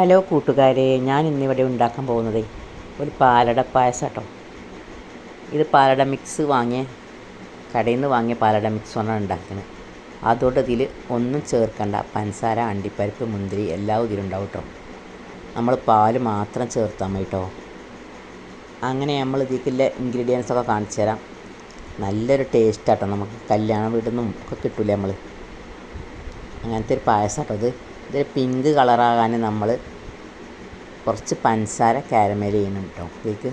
Hello കൂട്ടുകാരെ ഞാൻ ഇന്നിവിടെ ഉണ്ടാക്കാൻ പോകുന്നത് ഒരു പാലട പായസം കേട്ടോ. ഇത് പാലട മിക്സ് വാങ്ങിയ കടയിൽ നിന്ന് വാങ്ങിയ പാലട മിക്സ് കൊണ്ടാണ് ഉണ്ടാക്കുന്നത് അതുകൊണ്ട് ഇതിൽ ഒന്നും ചേർക്കണ്ട പഞ്ചസാര അണ്ടിപ്പരിപ്പ് മുന്തിരി എല്ലാം ഇതിലുണ്ടാവും കേട്ടോ. നമ്മൾ പാൽ മാത്രം ചേർത്താൽ മതി കേട്ടോ. അങ്ങനെ നമ്മൾ ഇതിലേക്കുള്ള ഇൻഗ്രീഡിയൻസ് ഒക്കെ കാണിച്ചു തരാം. നല്ലൊരു ടേസ്റ്റ് ആട്ടോ നമുക്ക് കല്യാണ വീട്ടിൽ നിന്നും ഒക്കെ കിട്ടൂലേ നമ്മൾ അങ്ങനത്തെ ഒരു പായസം കേട്ടോ ഇത്. ഇത് പിങ്ക് കളറാകാൻ നമ്മൾ കുറച്ച് പഞ്ചസാര കാരമൽ ചെയ്യണം കേട്ടോ ഇതിലേക്ക്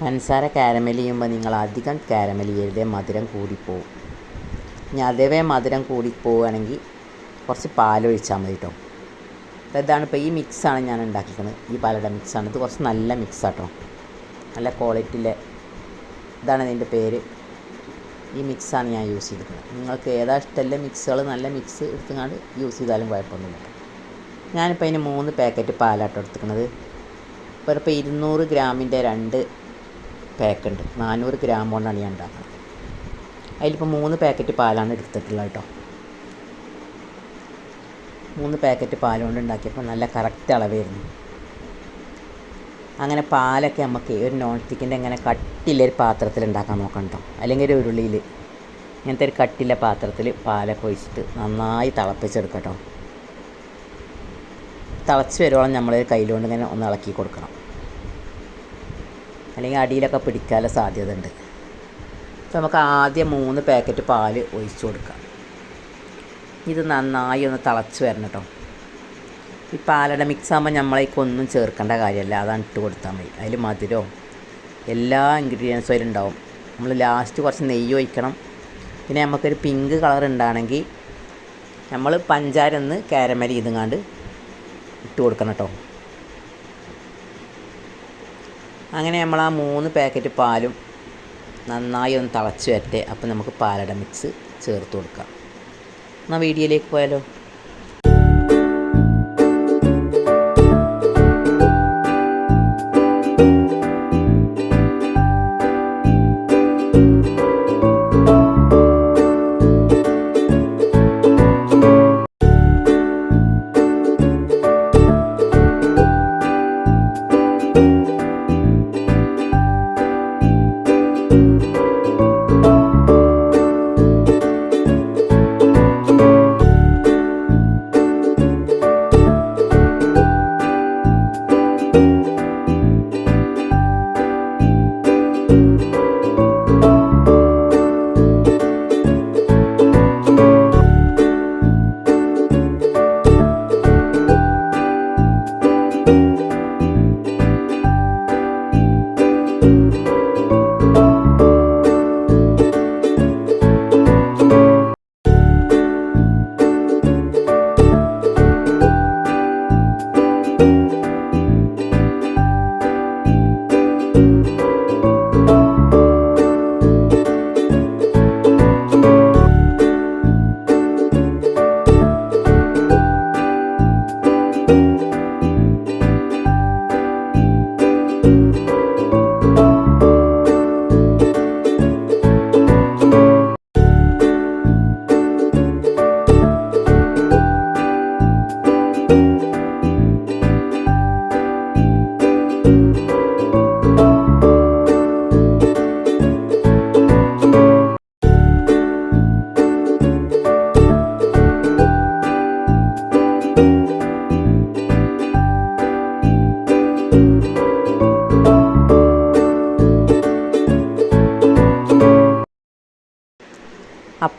പഞ്ചസാര കാരമൽ ചെയ്യുമ്പോൾ നിങ്ങൾ അധികം കാരമൽ ചെയ്യരുതേ മധുരം കൂടിപ്പോവും ഇനി അതേവേ മധുരം കൂടിപ്പോവുകയാണെങ്കിൽ കുറച്ച് പാലൊഴിച്ചാൽ മതി കേട്ടോ അപ്പോൾ ഇതാണ് ഇപ്പോൾ ഈ മിക്സാണ് ഞാൻ ഉണ്ടാക്കിയിരിക്കുന്നത് ഈ പാലട മിക്സാണ് ഇത് കുറച്ച് നല്ല മിക്സാട്ടോ നല്ല ക്വാളിറ്റിയിലെ ഇതാണ് ഇതിന്റെ പേര്. ഈ മിക്സാണ് ഞാൻ യൂസ് ചെയ്തിരിക്കുന്നത്. നിങ്ങൾക്ക് ഏതാ ഇഷ്ടമല്ല മിക്സുകൾ നല്ല മിക്സ് എടുത്തുകൊണ്ട് യൂസ് ചെയ്താലും കുഴപ്പമൊന്നുമില്ല. ഞാനിപ്പോൾ അതിന് മൂന്ന് പാക്കറ്റ് പാലാട്ടോ എടുത്തിരിക്കുന്നത്. ഇപ്പോൾ ഇപ്പോൾ ഇരുന്നൂറ് ഗ്രാമിന്റെ രണ്ട് പാക്ക് ഉണ്ട്. നാനൂറ് ഗ്രാം കൊണ്ടാണ് ഞാൻ ഉണ്ടാക്കുന്നത്. അതിലിപ്പോൾ മൂന്ന് പാക്കറ്റ് പാലാണ് എടുത്തിട്ടുള്ളത് കേട്ടോ. മൂന്ന് പാക്കറ്റ് പാലുകൊണ്ട് കൊണ്ട് ഉണ്ടാക്കിയപ്പോൾ നല്ല കറക്റ്റ് അളവായിരുന്നു. അങ്ങനെ പാലൊക്കെ നമുക്ക് ഒരു നോൺ സ്റ്റിക്കിന്റെ ഇങ്ങനെ കട്ടിലൊരു പാത്രത്തിൽ ഉണ്ടാക്കാൻ നോക്കണം കേട്ടോ അല്ലെങ്കിൽ ഒരു ഉരുളിയിൽ ഇങ്ങനത്തെ ഒരു കട്ടിലെ പാത്രത്തിൽ പാലൊക്കെ ഒഴിച്ചിട്ട് നന്നായി തിളപ്പിച്ചെടുക്കട്ടോ കേട്ടോ തിളച്ച് വരുവോളം നമ്മൾ കയ്യിലുകൊണ്ട് ഇങ്ങനെ ഒന്ന് ഇളക്കി കൊടുക്കണം. അല്ലെങ്കിൽ അടിയിലൊക്കെ പിടിക്കാനുള്ള സാധ്യത ഉണ്ട് അപ്പോൾ നമുക്ക് ആദ്യം മൂന്ന് പാക്കറ്റ് പാൽ ഒഴിച്ചു കൊടുക്കാം. ഇത് നന്നായി ഒന്ന് തിളച്ച് വരണം കേട്ടോ ഈ പാലട മിക്സ് ആകുമ്പോൾ നമ്മളേക്ക് ഒന്നും ചേർക്കേണ്ട കാര്യമല്ല അതാണ് ഇട്ട് കൊടുത്താൽ മതി. അതിൽ മധുരവും എല്ലാ ഇൻഗ്രീഡിയൻസും അതിലുണ്ടാവും. നമ്മൾ ലാസ്റ്റ് കുറച്ച് നെയ്യ് ഒഴിക്കണം. പിന്നെ നമുക്കൊരു പിങ്ക് കളർ ഉണ്ടാണെങ്കിൽ നമ്മൾ പഞ്ചാര ഒന്ന് കാരമൽ ചെയ്തുങ്ങാണ്ട് ഇട്ട് കൊടുക്കണം കേട്ടോ അങ്ങനെ നമ്മൾ ആ മൂന്ന് പാക്കറ്റ് പാലും നന്നായി ഒന്ന് തിളച്ച് വരട്ടെ. അപ്പോൾ നമുക്ക് പാലട മിക്സ് ചേർത്ത് കൊടുക്കാം. എന്നാൽ വീഡിയോയിലേക്ക് പോയാലോ?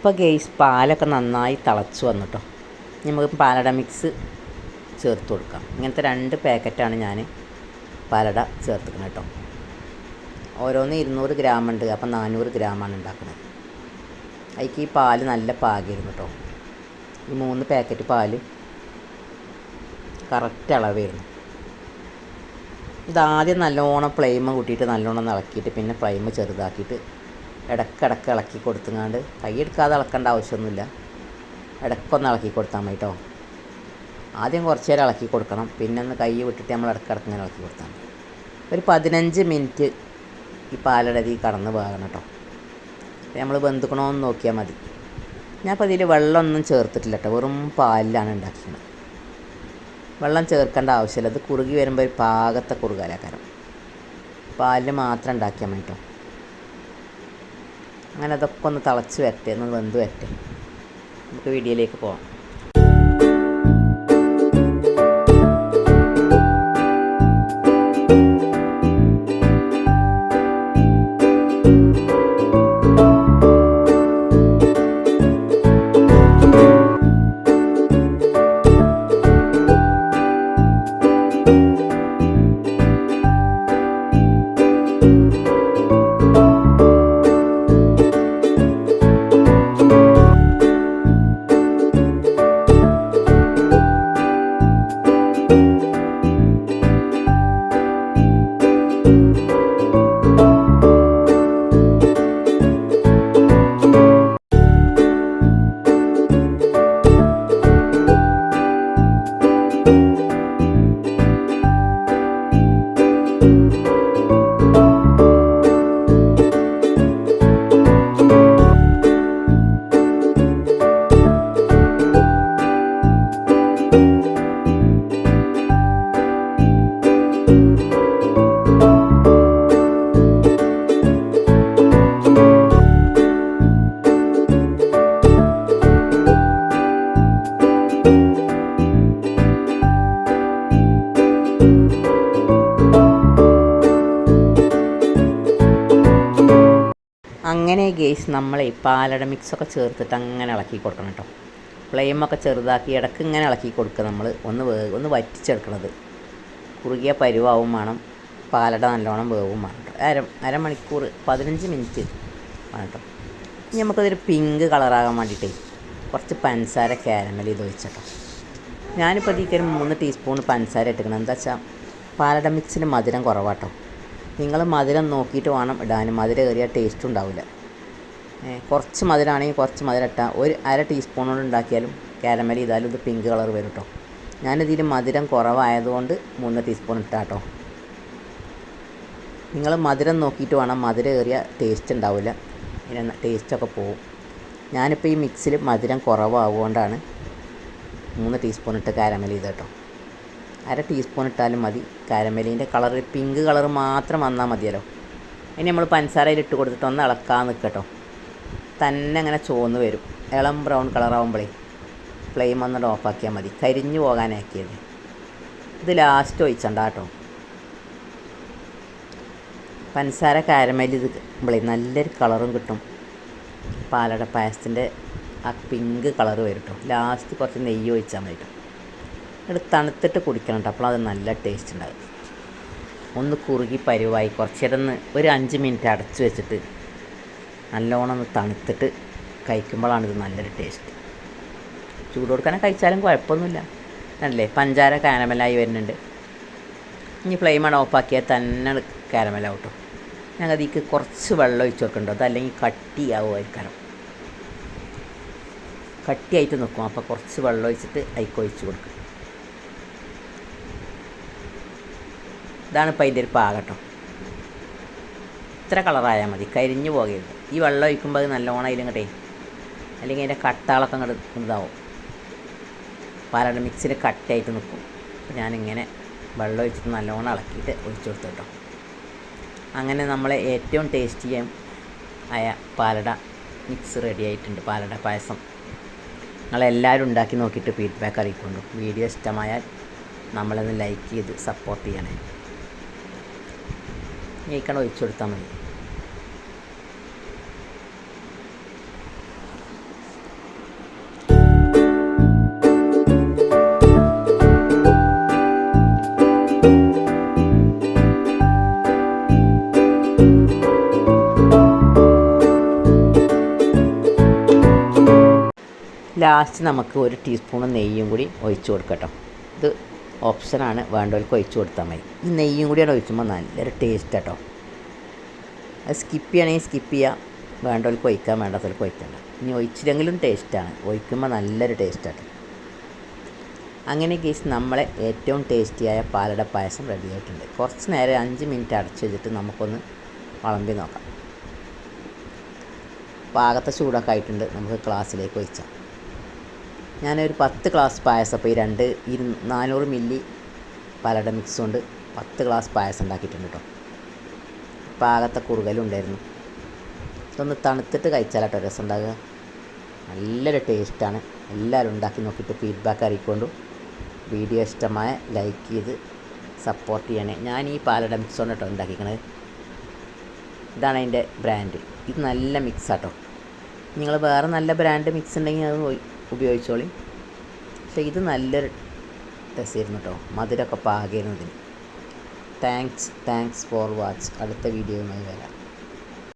അപ്പോൾ ഗെയ്സ് പാലൊക്കെ നന്നായി തിളച്ച് വന്നിട്ടോ. നമുക്ക് പാലട മിക്സ് ചേർത്ത് കൊടുക്കാം. ഇങ്ങനത്തെ രണ്ട് പാക്കറ്റാണ് ഞാൻ പാലട ചേർത്തിക്കുന്നത് കേട്ടോ. ഓരോന്ന് ഇരുന്നൂറ് ഗ്രാം ഉണ്ട്. അപ്പം നാനൂറ് ഗ്രാമാണ് ഉണ്ടാക്കുന്നത്. അതിക്ക് ഈ പാൽ നല്ല പാകിയിരുന്നു കേട്ടോ. ഈ മൂന്ന് പാക്കറ്റ് പാൽ കറക്റ്റ് അളവായിരുന്നു. ഇതാദ്യം നല്ലോണം ഫ്ലെയിം കൂട്ടിയിട്ട് നല്ലോണം ഇളക്കിയിട്ട് പിന്നെ ഫ്ലെയിം ചെറുതാക്കിയിട്ട് ഇടക്കിടക്ക് ഇളക്കി കൊടുത്തുങ്ങാണ്ട്. കൈ എടുക്കാതെ ഇളക്കേണ്ട ആവശ്യമൊന്നുമില്ല. ഇടക്കൊന്ന് ഇളക്കി കൊടുത്താൽ മതി കേട്ടോ ആദ്യം കുറച്ച് നേരം ഇളക്കി കൊടുക്കണം. പിന്നെ ഒന്ന് കൈ വിട്ടിട്ട് നമ്മൾ ഇടക്കിടക്ക് ഇങ്ങനെ ഇളക്കി കൊടുത്താൽ മതി. ഒരു പതിനഞ്ച് മിനിറ്റ് ഈ പാലടതി കടന്ന് പോകണം കേട്ടോ നമ്മൾ ബന്ധുക്കണമെന്ന് നോക്കിയാൽ മതി. ഞാൻ അപ്പോൾ ഇതിൽ വെള്ളമൊന്നും ചേർത്തിട്ടില്ല കേട്ടോ വെറും പാലിലാണ് ഉണ്ടാക്കിയത്. വെള്ളം ചേർക്കേണ്ട ആവശ്യമില്ല. അത് കുറുകി വരുമ്പോൾ ഒരു പാകത്തെ കുറുകാലാക്കാരം പാലിൽ മാത്രം ഉണ്ടാക്കിയാൽ മതി കേട്ടോ അങ്ങനെ അതൊക്കെ ഒന്ന് തിളച്ച് വരട്ടെ ഒന്ന് വെന്ത് വരട്ടെ. നമുക്ക് വീഡിയോയിലേക്ക് പോവാം. ഗേസ് നമ്മളെ പാലട മിക്സൊക്കെ ചേർത്തിട്ട് അങ്ങനെ ഇളക്കി കൊടുക്കണം കേട്ടോ. ഫ്ലെയിമൊക്കെ ചെറുതാക്കി ഇടയ്ക്ക് ഇങ്ങനെ ഇളക്കി കൊടുക്കുക നമ്മൾ ഒന്ന് വേ ഒന്ന് വറ്റിച്ചെടുക്കണത്. കുറുകിയ പരുവാവും വേണം. പാലട നല്ലോണം വേവും വേണം കേട്ടോ. അര അരമണിക്കൂർ പതിനഞ്ച് മിനിറ്റ് വേണം കേട്ടോ. ഇനി നമുക്കതൊരു പിങ്ക് കളറാകാൻ വേണ്ടിയിട്ടേ കുറച്ച് പഞ്ചസാര കാരമൽ ഇത് ഒഴിച്ചട്ടോ ഞാനിപ്പോൾ ഈ ഒരു മൂന്ന് ടീസ്പൂൺ പഞ്ചസാര ഇട്ടിക്കണം എന്താ വെച്ചാൽ പാലട മിക്സിന് മധുരം കുറവാട്ടോ നിങ്ങൾ മധുരം നോക്കിയിട്ട് വേണം ഇടാനും. മധുരം കയറിയാൽ ടേസ്റ്റ് ഉണ്ടാവില്ല കുറച്ച് മധുരമാണെങ്കിൽ കുറച്ച് മധുരം ഇട്ടാൽ ഒരു അര ടീസ്പൂൺ കൊണ്ട് ഉണ്ടാക്കിയാലും കാരമൽ ചെയ്താലും ഇത് പിങ്ക് കളർ വരും കേട്ടോ ഞാനിതിൽ മധുരം കുറവായതുകൊണ്ട് മൂന്ന് ടീസ്പൂൺ ഇട്ടാട്ടോ. നിങ്ങൾ മധുരം നോക്കിയിട്ട് വേണം മധുരം ഏറിയ ടേസ്റ്റ് ഉണ്ടാവില്ല. ഇതിന് ടേസ്റ്റൊക്കെ പോവും. ഞാനിപ്പോൾ ഈ മിക്സിൽ മധുരം കുറവാകുകൊണ്ടാണ് മൂന്ന് ടീസ്പൂൺ ഇട്ട് കാരമൽ ചെയ്ത് കേട്ടോ അര ടീസ്പൂൺ ഇട്ടാലും മതി. കാരമലിന്റെ കളർ പിങ്ക് കളർ മാത്രം വന്നാൽ മതിയല്ലോ. ഇനി നമ്മൾ പഞ്ചസാരയിൽ ഇട്ട് കൊടുത്തിട്ട് ഒന്ന് ഇളക്കാൻ നിൽക്കട്ടോ തന്നെ അങ്ങനെ ചുവന്ന് വരും. ഇളം ബ്രൗൺ കളറാവുമ്പോഴേ ഫ്ലെയിം വന്നിട്ട് ഓഫാക്കിയാൽ മതി. കരിഞ്ഞു പോകാനാക്കിയത്. ഇത് ലാസ്റ്റ് ഒഴിച്ചണ്ട കേട്ടോ. പഞ്ചസാര കാരമേലി ഇത് ഇമ്പളേ നല്ലൊരു കളറും കിട്ടും. പാലട പായസത്തിന്റെ ആ പിങ്ക് കളർ വരും കേട്ടോ ലാസ്റ്റ് കുറച്ച് നെയ്യ് ഒഴിച്ചാൽ മതി കേട്ടോ എന്നിട്ട് തണുത്തിട്ട് കുടിക്കണം കേട്ടോ അപ്പോൾ അത് നല്ല ടേസ്റ്റ് ഉണ്ടാകും ഒന്ന് കുറുകി പരുവായി കുറച്ച് ഒരു അഞ്ച് മിനിറ്റ് അടച്ചു വെച്ചിട്ട് നല്ലോണം ഒന്ന് തണുത്തിട്ട് കഴിക്കുമ്പോഴാണ് ഇത് നല്ലൊരു ടേസ്റ്റ് ചൂട് കൊടുക്കാനെ കഴിച്ചാലും കുഴപ്പമൊന്നുമില്ല. അല്ലേ പഞ്ചാര കാരമലായി വരുന്നുണ്ട്. ഇനി ഫ്ലെയിം ഫ്ലെയിമാണ് ഓഫാക്കിയാൽ തന്നെ കാരമലാവും കേട്ടോ ഞങ്ങൾ അതിക്ക് കുറച്ച് വെള്ളം ഒഴിച്ച് കൊടുക്കണ്ടോ അതല്ലെങ്കിൽ കട്ടിയാവുമായിരിക്കണം. കട്ടിയായിട്ട് നിൽക്കും അപ്പോൾ കുറച്ച് വെള്ളം ഒഴിച്ചിട്ട് അതിക്ക് ഒഴിച്ച് കൊടുക്കും. ഇതാണ് ഇപ്പം അതിന്റെ ഒരു പാകട്ടോ. ഇത്ര കളറായാൽ മതി. കരിഞ്ഞു പോകരുത്. ഈ വെള്ളം ഒഴിക്കുമ്പോൾ അത് നല്ലോണം അതിലിങ്ങട്ടെ അല്ലെങ്കിൽ അതിന്റെ കട്ടാളൊക്കെ അങ്ങോട്ട് ഇതാവും. പാലട മിക്സിൽ കട്ടായിട്ട് നിൽക്കും അപ്പോൾ ഞാനിങ്ങനെ വെള്ളം ഒഴിച്ചിട്ട് നല്ലോണം ഇളക്കിയിട്ട് ഒഴിച്ചു കൊടുത്തു കേട്ടോ അങ്ങനെ നമ്മളെ ഏറ്റവും ടേസ്റ്റി ആയ പാലട മിക്സ് റെഡി ആയിട്ടുണ്ട്. പാലട പായസം. നിങ്ങളെല്ലാവരും ഉണ്ടാക്കി നോക്കിയിട്ട് ഫീഡ്ബാക്ക് അറിയിക്കൊണ്ടു. വീഡിയോ ഇഷ്ടമായാൽ നമ്മളൊന്ന് ലൈക്ക് ചെയ്ത് സപ്പോർട്ട് ചെയ്യണേ. നീക്കണം ഒഴിച്ചു കൊടുത്താൽ മതി. ലാസ്റ്റ് നമുക്ക് ഒരു ടീസ്പൂൺ നെയ്യും കൂടി ഒഴിച്ചു കൊടുക്കട്ടോ. ഇത് ഓപ്ഷനാണ് വേണ്ടവർക്ക് ഒഴിച്ചു കൊടുത്താൽ മതി. ഈ നെയ്യും കൂടിയാണ് ഒഴിക്കുമ്പോൾ നല്ലൊരു ടേസ്റ്റ് കേട്ടോ അത് സ്കിപ്പ് ചെയ്യണമെങ്കിൽ സ്കിപ്പ് ചെയ്യാം. വേണ്ടവർക്ക് ഒഴിക്കാൻ വേണ്ടാത്തവർക്ക് ഒഴിക്കണ്ട. ഇനി ഒഴിച്ചില്ലെങ്കിലും ടേസ്റ്റാണ് ഒഴിക്കുമ്പോൾ നല്ലൊരു ടേസ്റ്റ് കേട്ടോ അങ്ങനെ കേസ് നമ്മളെ ഏറ്റവും ടേസ്റ്റിയായ പാലട പായസം റെഡി ആയിട്ടുണ്ട്. കുറച്ച് നേരം അഞ്ച് മിനിറ്റ് അടച്ച് വെച്ചിട്ട് നമുക്കൊന്ന് വളമ്പി നോക്കാം. പാകത്തെ ചൂടൊക്കെ ആയിട്ടുണ്ട്. നമുക്ക് ക്ലാസ്സിലേക്ക് ഒഴിച്ചാൽ ഞാനൊരു പത്ത് ഗ്ലാസ് പായസം അപ്പോൾ ഈ രണ്ട് ഈ നാനൂറ് മില്ലി പാലട മിക്സ് കൊണ്ട് പത്ത് ഗ്ലാസ് പായസം ഉണ്ടാക്കിയിട്ടുണ്ട് കേട്ടോ പാകത്തെ കുറുകലും ഉണ്ടായിരുന്നു. ഇതൊന്ന് തണുത്തിട്ട് കഴിച്ചാൽ കേട്ടോ രസം ഉണ്ടാകുക നല്ലൊരു ടേസ്റ്റാണ് എല്ലാവരും ഉണ്ടാക്കി നോക്കിയിട്ട് ഫീഡ്ബാക്ക് അറിയിക്കൊണ്ടു. വീഡിയോ ഇഷ്ടമായ ലൈക്ക് ചെയ്ത് സപ്പോർട്ട് ചെയ്യണേ. ഞാൻ ഈ പാലട മിക്സ് കൊണ്ട് കേട്ടോ ഉണ്ടാക്കിക്കണത്. ഇതാണ് അതിന്റെ ബ്രാൻഡ് ഇത് നല്ല മിക്സ് ആട്ടോ നിങ്ങൾ വേറെ നല്ല ബ്രാൻഡ് മിക്സ് ഉണ്ടെങ്കിൽ അത് ഉപയോഗിച്ചോളി. പക്ഷേ ഇത് നല്ലൊരു രസമായിരുന്നു കേട്ടോ മധുരമൊക്കെ പാകിയിരുന്നു ഇതിന് താങ്ക്സ് താങ്ക്സ് ഫോർ വാച്ച് അടുത്ത വീഡിയോയുമായി വരാം.